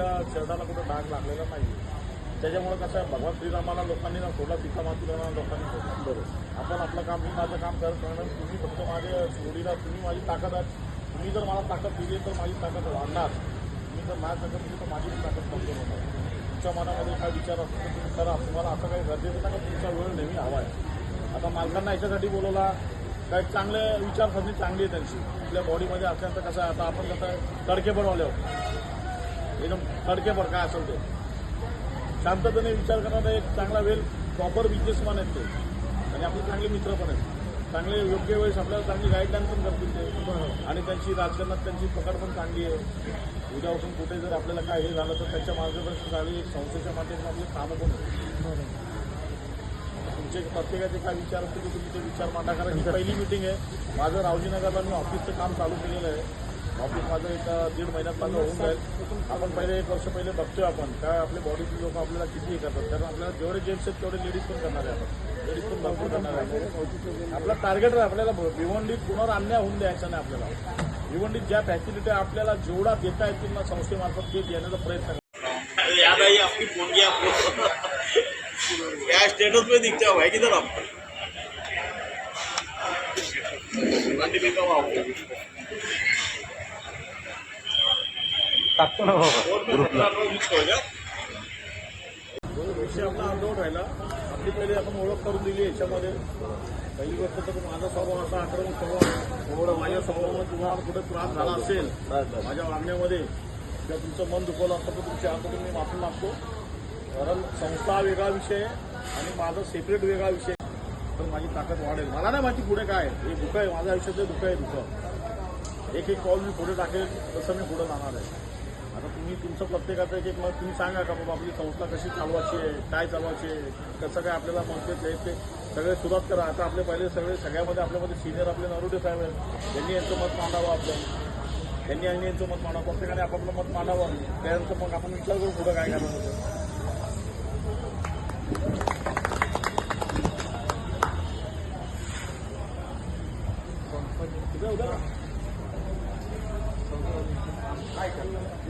आपल्या शर्टाला कुठं डाग लागलेला नाही त्याच्यामुळे कसं आहे भगवान श्रीरामाला लोकांनी ना सोडला सीता मातुराला लोकांनी सोडला. बरोबर आपण आपलं काम मी माझं काम करत राहणार तुम्ही फक्त माझ्या जोडीला तुम्ही माझी ताकद आहे. तुम्ही जर मला ताकद दिली तर माझी ताकद वाढणार. तुम्ही जर माझ्या ताकद दिली तर माझी ताकद कमजोर होणार. तुमच्या मनामध्ये काय विचार असतो तर तुम्ही करा. तुम्हाला असं काही गरजेचं नाही का तुमचा वेळ नेहमी हवा आहे. आता मालकांना याच्यासाठी बोलवला. काय चांगले विचारसरणी चांगली आहे त्यांची. आपल्या बॉडीमध्ये असल्यानंतर कसं आहे आता आपण कसं तडके बनवले आहोत. एकदम तडकेपड काय असेल ते. शांततेने विचार करणारा एक चांगला वेल प्रॉपर बिझनेसमॅन आहेत ते. आणि आपले चांगले मित्र पण आहेत. चांगले योग्य वेळेस आपल्याला चांगली गाईडलाईन पण करतील ते. आणि त्यांची राजकारणात त्यांची पकड पण चांगली आहे. उद्या उठून कुठे जर आपल्याला काय हे झालं तर त्यांच्या मार्गदर्शनाखाली एक संस्थेच्या माध्यमातून आपले कामं पण होतील. तुमचे प्रत्येकाचे काय विचार असतील तुम्ही ते विचार मांडा. करा ही पहिली मिटिंग आहे. माझं रावजीनगरला मी ऑफिसचं काम चालू केलेलं आहे. ऑफिस माझं एक दीड महिन्यात माझं होऊन जाईल. आपण पहिले एक वर्ष पहिले बघतोय आपण. काय आपले बॉडीचे लोक आपल्याला किती हे करतात. कारण आपल्याला जेवढे जेम्स आहेत तेवढे लेडीज पण करणार आहे आपण. लेडीज पण भरपूर करणार आहे. आपला टार्गेट आहे आपल्याला भिवंडीत पुन्हा अन्याय होऊन द्यायचा नाही आपल्याला. भिवंडीत ज्या फॅसिलिटी आपल्याला जेवढा देता येतील ना संस्थेमार्फत ते देण्याचा प्रयत्न करा. याद आई आपकी फोन क्या स्टेटस पे दिखते हो भाई किधर आप भिवंडी पे कब आओगे टाकतो ना बाबा. गया विषय आपला अर्धवट राहिला. आपली पहिले आपण ओळख करून दिली याच्यामध्ये. पहिली गोष्ट तर माझा स्वभाव असा आक्रमक स्वभाव माझ्या स्वभावामध्ये तुम्हाला कुठे त्रास झाला असेल माझ्या वागण्यामध्ये किंवा तुमचं मन दुखवलं असतं तर तुमच्या हातून मी माफी मागतो. कारण संस्था हा वेगळा विषय आहे आणि माझा सेपरेट वेगळा विषय. तर माझी ताकद वाढेल. मला नाही माहिती पुढे काय आहे. हे दुःख आहे माझ्या आयुष्यातलं दुःख आहे दुःख. एक एक कॉल मी पुढे टाकेल तसं मी पुढे जाणार आहे. आता तुम्ही तुमचं प्रत्येकाचं एक मग तुम्ही सांगा का बाबा आपली संस्था कशी चालवायची आहे काय चालवायची आहे कसं काय आपल्याला म्हणते द्यायचे ते सगळे सुरुवात करा. आता आपले पहिले सगळे सगळ्यामध्ये आपल्यामध्ये सिनियर आपले नरोडे साहेब आहेत. त्यांनी यांचं मत मांडावं आपलं. त्यांनी आणि यांचं मत मांडावं. प्रत्येकाने आपापलं मत मांडावं. त्यांचं मग आपण विचार करू पुढं काय करणार होतं. काय करणार?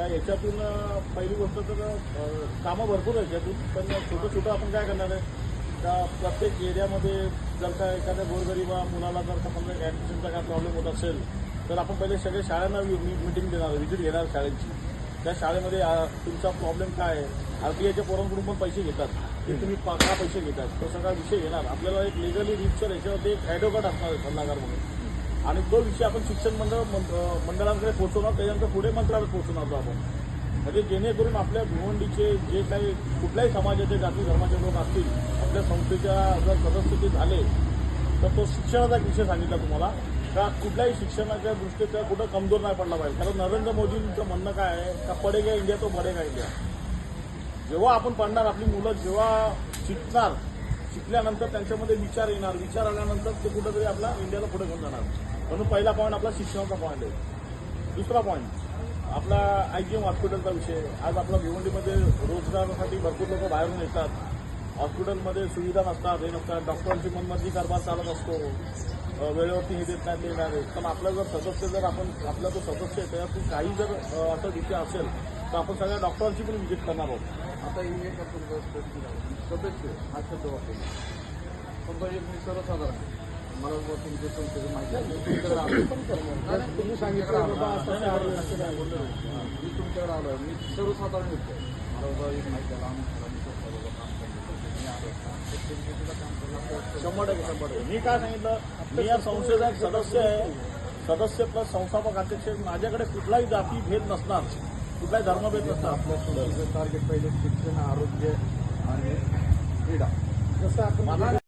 आता याच्यातून पहिली गोष्ट तर कामं भरपूर आहेत याच्यातून पण छोटं छोटं आपण काय करणार आहे? का प्रत्येक एरियामध्ये जर का एखाद्या गोरगरिबा मुलाला जर का समजा ॲडमिशनचा काय प्रॉब्लेम होत असेल तर आपण पहिले सगळ्या शाळांना मिटिंग देणार व्हिजिट घेणार शाळेची. त्या शाळेमध्ये तुमचा प्रॉब्लेम काय आहे? आर टी आयच्या पोरांकडून पण पैसे घेतात. ते तुम्ही का पैसे घेतात? तो सगळा विषय घेणार. आपल्याला एक लिगली रितसर याच्यावरती एक ॲडव्होकेट असणार सल्लागार म्हणून. आणि तो विषय आपण शिक्षण मंडळ मंडळांकडे पोहोचवणार त्याच्यानंतर पुढे मंत्रालयात पोहोचवणार आपण. म्हणजे जेणेकरून आपल्या भिवंडीचे जे काही कुठल्याही समाजाचे जाती धर्माचे लोक असतील आपल्या संस्थेच्या जर सदस्य ते झाले तर तो शिक्षणाचा एक विषय सांगितला तुम्हाला. का कुठल्याही शिक्षणाच्या दृष्टीचा कुठं कमजोर नाही पडला पाहिजे. कारण नरेंद्र मोदींचं म्हणणं काय आहे? का पडेगा इंडिया तो बडेगा इंडिया. जेव्हा आपण पडणार आपली मुलं जेव्हा शिकणार शिकल्यानंतर त्यांच्यामध्ये विचार येणार. विचार आल्यानंतर ते कुठंतरी आपला इंडियाला पुढे घेऊन जाणार. म्हणून पहिला पॉईंट आपला शिक्षणाचा पॉईंट आहे. दुसरा पॉईंट आपला आय जी एम हॉस्पिटलचा विषय. आज आपला भिवंडीमध्ये रोजगारासाठी भरपूर लोक बाहेरून येतात. हॉस्पिटलमध्ये सुविधा नसतात हे नसतात. डॉक्टरांची मनमर्जी कारभार चालत असतो. वेळेवरती हे देत नाही ते नाही पण आपला जर सदस्य जर आपण आपला जो सदस्य आहे त्यातून काही जर असं विषय असेल तर आपण सगळ्या डॉक्टरांची पण व्हिजिट करणार आहोत. आता हे एक आपण सदस्य हा शब्द वापरला समजा एक मी सर्वसाधारण आहे. मला तुमच्या संस्थेची माहिती आहे. तुम्ही सांगितलं आहे, मी तुमच्याकडे आलो मी सर्वसाधारण आहे. मला बाबा एक माहिती आहे. आलो शंभर टक्के शंभर टक्के. मी काय सांगितलं? मी या संस्थेचा एक सदस्य आहे. सदस्य प्लस संस्थापक अध्यक्ष. आहे. माझ्याकडे कुठलाही जाती भेद नसणार. कुठलाही धर्मभेद नसणार आपल्या टार्गेट पहिले शिक्षण आरोग्य आणि क्रीडा. जसं आपण